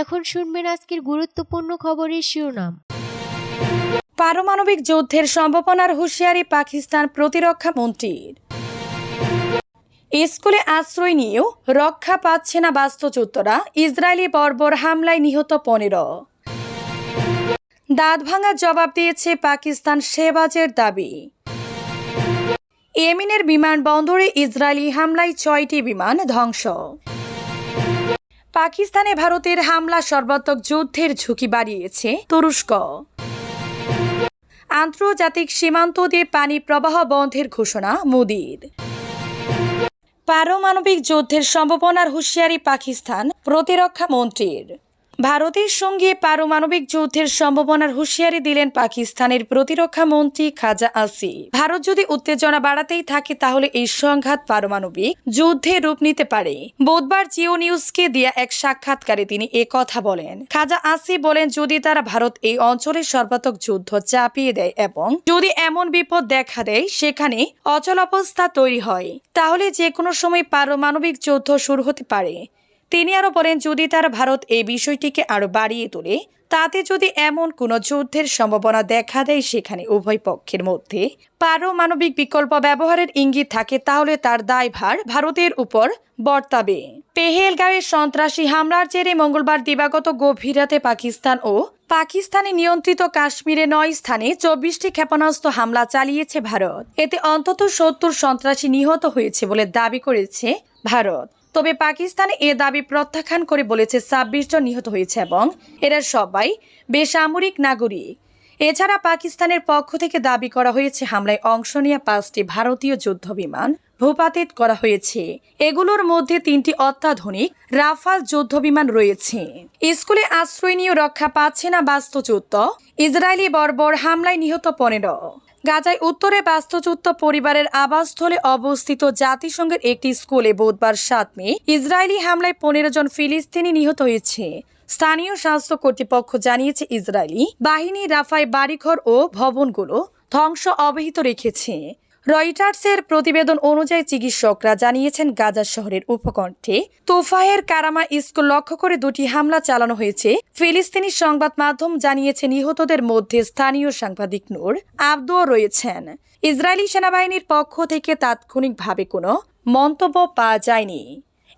এখন শুনবেন আজকের গুরুত্বপূর্ণ খবরের শিরোনাম। পারমাণবিক যুদ্ধের সম্ভাবনার হুঁশিয়ারি পাকিস্তান প্রতিরক্ষা মন্ত্রীর। স্কুলে আশ্রয় নিয়েও রক্ষা পাচ্ছে না বাস্তুচ্যুতরা। ইসরায়েলি বর্বর হামলায় নিহত পনেরো। দাঁত ভাঙার জবাব দিয়েছে পাকিস্তান শেবাজের দাবি। ইয়েমেনের বিমানবন্দরে ইসরায়েলি হামলায় ছয়টি বিমান ধ্বংস। পাকিস্তানে ভারতের হামলা সর্বাত্মক যুদ্ধের ঝুঁকি বাড়িয়েছে তুরস্ক। আন্তর্জাতিক সীমান্ত দিয়ে পানি প্রবাহ বন্ধের ঘোষণা মোদির। পারমাণবিক যুদ্ধের সম্ভাবনার হুঁশিয়ারি পাকিস্তান প্রতিরক্ষা মন্ত্রীর। ভারতের সঙ্গে পারমাণবিক যুদ্ধের সম্ভাবনার হুঁশিয়ারি দিলেন পাকিস্তানের প্রতিরক্ষা মন্ত্রী খাজা আসি ভারত যদি উত্তেজনা বাড়াতেই থাকে, তাহলে এই সংঘাত পারমাণবিক যুদ্ধে রূপ নিতে পারে। বুধবার জিও নিউজকে দেয়া এক সাক্ষাৎকারে তিনি এ কথা বলেন। খাজা আসি বলেন, যদি তারা ভারত এই অঞ্চলের সর্বাত্মক যুদ্ধ চাপিয়ে দেয় এবং যদি এমন বিপদ দেখা দেয়, সেখানে অচল অবস্থা তৈরি হয়, তাহলে যে কোনো সময় পারমাণবিক যুদ্ধ শুরু হতে পারে। তিনি আরও বলেন, যদি তারা ভারত এই বিষয়টিকে আরও বাড়িয়ে তোলে, তাতে যদি এমন কোনো যুদ্ধের সম্ভাবনা দেখা দেয় সেখানে উভয় পক্ষের মধ্যে পারমাণবিক বিকল্প ব্যবহারের ইঙ্গিত থাকে, তাহলে তার দায়ভার ভারতের উপর বর্তাবে। পেহেলগাঁওয়ের সন্ত্রাসী হামলার জেরে মঙ্গলবার দিবাগত গভীর রাতে পাকিস্তান ও পাকিস্তানি নিয়ন্ত্রিত কাশ্মীরে নয় স্থানে চব্বিশটি ক্ষেপণাস্ত্র হামলা চালিয়েছে ভারত। এতে অন্তত সত্তর সন্ত্রাসী নিহত হয়েছে বলে দাবি করেছে ভারত। তবে পাকিস্তান এ দাবি প্রত্যাখ্যান করে বলেছে ছাব্বিশ জন নিহত হয়েছে এবং এরা সবাই বেসামরিক নাগরিক। এছাড়া পাকিস্তানের পক্ষ থেকে দাবি করা হয়েছে, হামলায় অংশ নিয়ে পাঁচটি ভারতীয় যুদ্ধ বিমান ভূপাতিত করা হয়েছে। এগুলোর মধ্যে তিনটি অত্যাধুনিক রাফাল যুদ্ধ বিমান রয়েছে। স্কুলে আশ্রয় নিয়ে রক্ষা পাচ্ছে না বাস্তুচ্যুত ইসরায়েলি বর্বর হামলায় নিহত পনেরো। গাজায় উত্তরে বাস্তুচ্যুত পরিবারের আবাসস্থলে অবস্থিত জাতিসংঘের একটি স্কুলে বুধবার সাত মে ইসরায়েলি হামলায় পনেরো জন ফিলিস্তিনি নিহত হয়েছে। স্থানীয় স্বাস্থ্য কর্তৃপক্ষ জানিয়েছে ইসরায়েলি বাহিনী রাফায় বাড়িঘর ও ভবনগুলো ধ্বংস অবহিত রেখেছে। রয়টার্সের প্রতিবেদন অনুযায়ী চিকিৎসকরা জানিয়েছেন গাজা শহরের উপকণ্ঠে তোফাহের কারামা স্কুল লক্ষ্য করে দুটি হামলা চালানো হয়েছে। ফিলিস্তিনি সংবাদ মাধ্যম জানিয়েছে নিহতদের মধ্যে স্থানীয় সাংবাদিক নূর আব্দুও রয়েছেন। ইসরায়েলি সেনাবাহিনীর পক্ষ থেকে তাৎক্ষণিকভাবে কোনো মন্তব্য পাওয়া যায়নি।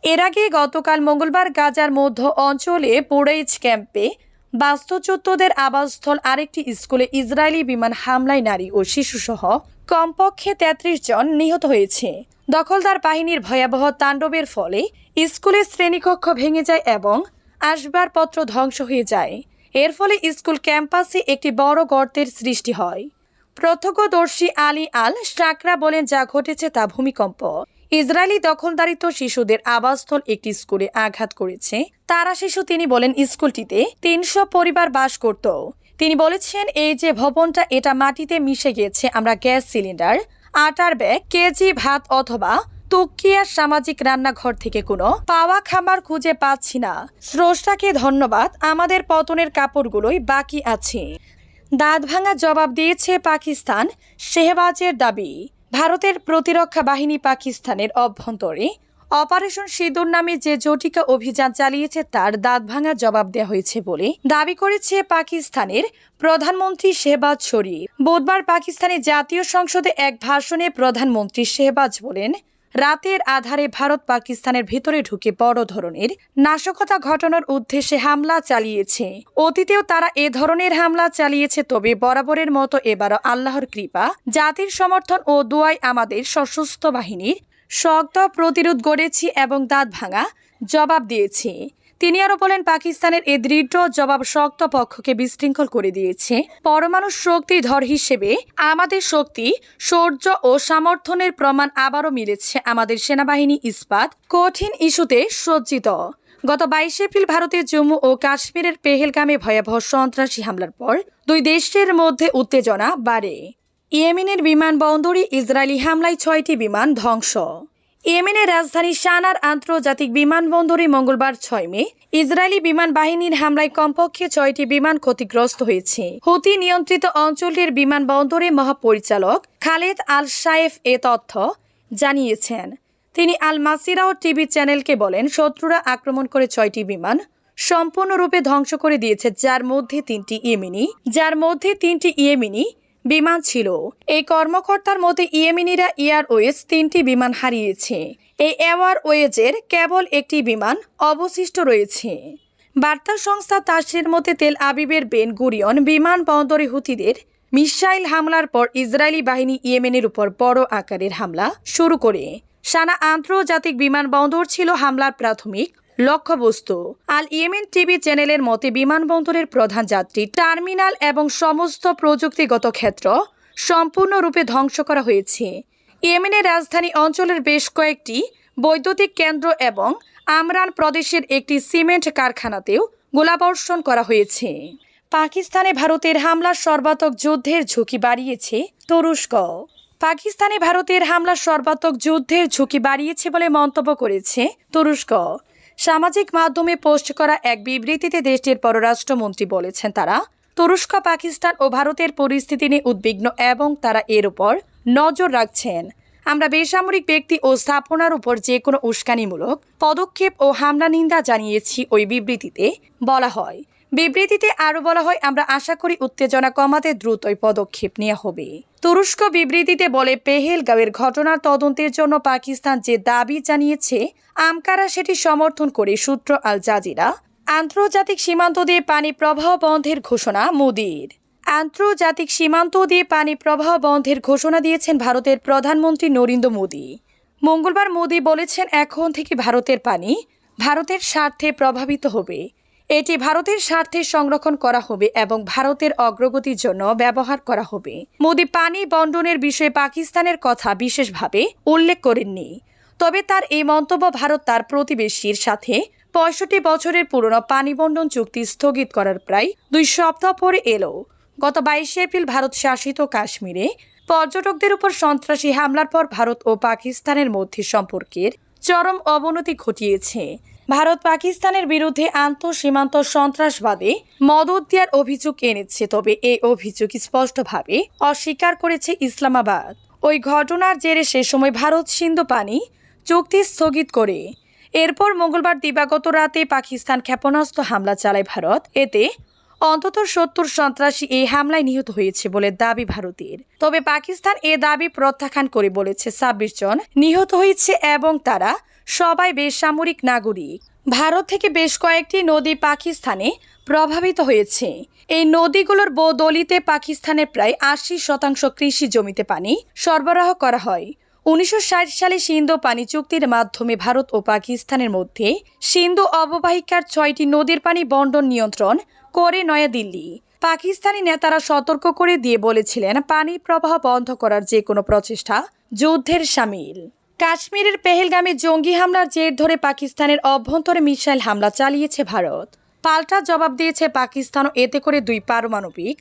এর আগে গতকাল মঙ্গলবার গাজার মধ্য অঞ্চলে পোড়েইচ ক্যাম্পে বাস্তুচ্যুতদের আবাসস্থল আরেকটি স্কুলে ইসরায়েলি বিমান হামলায় নারী ও শিশুসহ কমপক্ষে তেত্রিশ জন নিহত হয়েছে। দখলদার বাহিনীর ভয়াবহ তাণ্ডবের ফলে স্কুলের শ্রেণীকক্ষ ভেঙে যায় এবং আসবাবপত্র ধ্বংস হয়ে যায়। এর ফলে স্কুল ক্যাম্পাসে একটি বড় গর্তের সৃষ্টি হয়। প্রত্যক্ষদর্শী আলী আল শাকরা বলেন, যা ঘটেছে তা ভূমিকম্প। ইসরায়েলি দখলদারিত শিশুদের আবাসস্থল একটি স্কুলে আঘাত করেছে। তারা শিশু, তিনি বলেন, স্কুলটিতে তিনশো পরিবার বাস করত। তিনি বলেছেন, এই যে ভবনটা, এটা মাটিতে মিশে গিয়েছে আমরা গ্যাস সিলিন্ডার, আটার ব্যাগ, কেজি, ভাত অথবা তুকিয়ার সামাজিক রান্নাঘর থেকে কোনো পাওয়া খাবার খুঁজে পাচ্ছি না। স্রষ্টাকে ধন্যবাদ, আমাদের পতনের কাপড়গুলোই বাকি আছে। দাঁত ভাঙা জবাব দিয়েছে পাকিস্তান, শেহবাজের দাবি। ভারতের প্রতিরক্ষা বাহিনী পাকিস্তানের অভ্যন্তরে অপারেশন সিঁদুর নামে যে জটিকা অভিযান চালিয়েছে তার দাঁত ভাঙা জবাব দেওয়া হয়েছে বলে দাবি করেছে পাকিস্তানের প্রধানমন্ত্রী শেহবাজ শরীফ। বুধবার পাকিস্তানের জাতীয় সংসদে এক ভাষণে প্রধানমন্ত্রী শেহবাজ বলেন রাতের আধারে ভারত পাকিস্তানের ভেতরে ঢুকে বড় ধরনের নাশকতা ঘটানোর উদ্দেশ্যে হামলা চালিয়েছে। অতীতেও তারা এ ধরনের হামলা চালিয়েছে, তবে বরাবরের মতো এবারও আল্লাহর কৃপা, জাতির সমর্থন ও দোয়াই আমাদের সশস্ত্র বাহিনীর শক্ত প্রতিরোধ গড়েছি এবং দাঁত ভাঙা জবাব দিয়েছি। তিনি আরও বলেন, পাকিস্তানের এ দৃঢ় জবাব শক্ত পক্ষকে বিশৃঙ্খল করে দিয়েছে। পরমাণু শক্তি ধর হিসেবে আমাদের শক্তি, শৌর্য ও সমর্থনের প্রমাণ আবারও মিলেছে আমাদের সেনাবাহিনী ইস্পাত কঠিন ইস্যুতে সজ্জিত। গত বাইশে এপ্রিল ভারতের জম্মু ও কাশ্মীরের পেহেলগামে ভয়াবহ সন্ত্রাসী হামলার পর দুই দেশের মধ্যে উত্তেজনা বাড়ে। ইয়েমেনের বিমানবন্দরে ইসরায়েলি হামলায় ছয়টি বিমান ধ্বংস। ইয়েমেনের রাজধানী সানার আন্তর্জাতিক বিমানবন্দরে মঙ্গলবার ছয় মে, ইসরায়েলি বিমান বাহিনীর হামলায় কমপক্ষে ছয়টি বিমান ক্ষতিগ্রস্ত হয়েছে। হুতি নিয়ন্ত্রিত অঞ্চলটির বিমানবন্দরে মহাপরিচালক খালেদ আল সায়েফ এ তথ্য জানিয়েছেন। তিনি আল মাসিরাও টিভি চ্যানেলকে বলেন, শত্রুরা আক্রমণ করে ছয়টি বিমান সম্পূর্ণরূপে ধ্বংস করে দিয়েছে, যার মধ্যে তিনটি ইয়েমেনি, যার মধ্যে তিনটি ইয়েমেনি বিমান ছিল। এই কর্মকর্তার মতে ইয়েমেনিরা এয়ারওয়েজ তিনটি বিমান হারিয়েছে। এই এয়ারওয়েজের কেবল একটি বিমান অবশিষ্ট রয়েছে। বার্তা সংস্থা তাসের মতে তেল আবিবের বেন গুরিয়ন বিমানবন্দরে হুতিদের মিসাইল হামলার পর ইসরায়েলি বাহিনী ইয়েমেনের উপর বড় আকারের হামলা শুরু করে। সানা আন্তর্জাতিক বিমানবন্দর ছিল হামলার প্রাথমিক লক্ষ্যবস্তু। আল ইয়েমেন টিভি চ্যানেলের মতে বিমানবন্দরের প্রধান যাত্রী, টার্মিনাল এবং সমস্ত প্রযুক্তিগত ক্ষেত্র সম্পূর্ণরূপে ধ্বংস করা হয়েছে। ইয়েমেনের রাজধানী অঞ্চলের বেশ কয়েকটি বৈদ্যুতিক কেন্দ্র এবং আমরান প্রদেশের একটি সিমেন্ট কারখানাতেও গোলাবর্ষণ করা হয়েছে। পাকিস্তানে ভারতের হামলার সর্বাত্মক যুদ্ধের ঝুঁকি বাড়িয়েছে তুরস্ক। পাকিস্তানে ভারতের হামলা সর্বাত্মক যুদ্ধের ঝুঁকি বাড়িয়েছে বলে মন্তব্য করেছে তুরস্ক। সামাজিক মাধ্যমে পোস্ট করা এক বিবৃতিতে দেশটির পররাষ্ট্রমন্ত্রী বলেছেন তারা, তুরস্ক, পাকিস্তান ও ভারতের পরিস্থিতি নিয়ে উদ্বিগ্ন এবং তারা এর উপর নজর রাখছেন। আমরা বেসামরিক ব্যক্তি ও স্থাপনার উপর যে কোনো উস্কানিমূলক পদক্ষেপ ও হামলা নিন্দা জানিয়েছি ওই বিবৃতিতে বলা হয়। বিবৃতিতে আরও বলা হয়, আমরা আশা করি উত্তেজনা কমাতে দ্রুতই পদক্ষেপ নেওয়া হবে। তুরস্ক বিবৃতিতে বলে, পেহেলগাঁওয়ের ঘটনার তদন্তের জন্য পাকিস্তান যে দাবি জানিয়েছে, আমকারা সেটি সমর্থন করে সূত্র আল জাজিরা। আন্তর্জাতিক সীমান্ত দিয়ে পানি প্রবাহ বন্ধের ঘোষণা মোদির। আন্তর্জাতিক সীমান্ত দিয়ে পানি প্রবাহ বন্ধের ঘোষণা দিয়েছেন ভারতের প্রধানমন্ত্রী নরেন্দ্র মোদী। মঙ্গলবার মোদী বলেছেন, এখন থেকে ভারতের পানি ভারতের স্বার্থে প্রভাবিত হবে। এটি ভারতের স্বার্থে সংরক্ষণ করা হবে এবং ভারতের অগ্রগতির জন্য ব্যবহার করা হবে। মোদী পানি বন্টনের বিষয়ে পাকিস্তানের কথা বিশেষভাবে উল্লেখ করেননি। তবে তার এই মন্তব্য ভারত তার প্রতিবেশীর সাথে পঁয়ষট্টি বছরের পুরনো পানি বন্টন চুক্তি স্থগিত করার প্রায় দুই সপ্তাহ পরে এলো। গত বাইশে এপ্রিল ভারত শাসিত কাশ্মীরে পর্যটকদের উপর সন্ত্রাসী হামলার পর ভারত ও পাকিস্তানের মধ্যে সম্পর্কের চরম অবনতি ঘটিয়েছে। ভারত পাকিস্তানের বিরুদ্ধে আন্তঃসীমান্ত সন্ত্রাসবাদে মদত দেওয়ার অভিযোগ এনেছে, তবে এই অভিযোগ স্পষ্টভাবে অস্বীকার করেছে ইসলামাবাদ। ওই ঘটনার জেরে সে সময় ভারত সিন্ধু পানি চুক্তি স্থগিত করে। এরপর মঙ্গলবার দিবাগত রাতে পাকিস্তান ক্ষেপণাস্ত্র হামলা চালায় ভারত। এতে অন্তত সত্তর সন্ত্রাসী এই হামলায় নিহত হয়েছে বলে দাবি ভারতের। তবে পাকিস্তান এ দাবি প্রত্যাখ্যান করে বলেছে ছাব্বিশ জন নিহত হয়েছে এবং তারা সবাই বেসামরিক নাগরিক। ভারত থেকে বেশ কয়েকটি নদী পাকিস্তানে প্রভাবিত হয়েছে। এই নদীগুলোর বদলিতে পাকিস্তানের প্রায় আশি শতাংশ কৃষি জমিতে পানি সরবরাহ করা হয়। উনিশশো ষাট সালে সিন্ধু পানি চুক্তির মাধ্যমে ভারত ও পাকিস্তানের মধ্যে সিন্ধু অববাহিকার ছয়টি নদীর পানি বন্টন নিয়ন্ত্রণ করে নয়াদিল্লি। পাকিস্তানি নেতারা সতর্ক করে দিয়ে বলেছিলেন, পানি প্রবাহ বন্ধ করার যে কোনো প্রচেষ্টা যুদ্ধের সামিল। কাশ্মীরের পেহেলগামে জঙ্গি হামলার জের ধরে পাকিস্তানের অভ্যন্তরে মিসাইল হামলা চালিয়েছে ভারত। পাল্টা জবাব দিয়েছে পাকিস্তানও, এতে করে দুই পারমাণবিক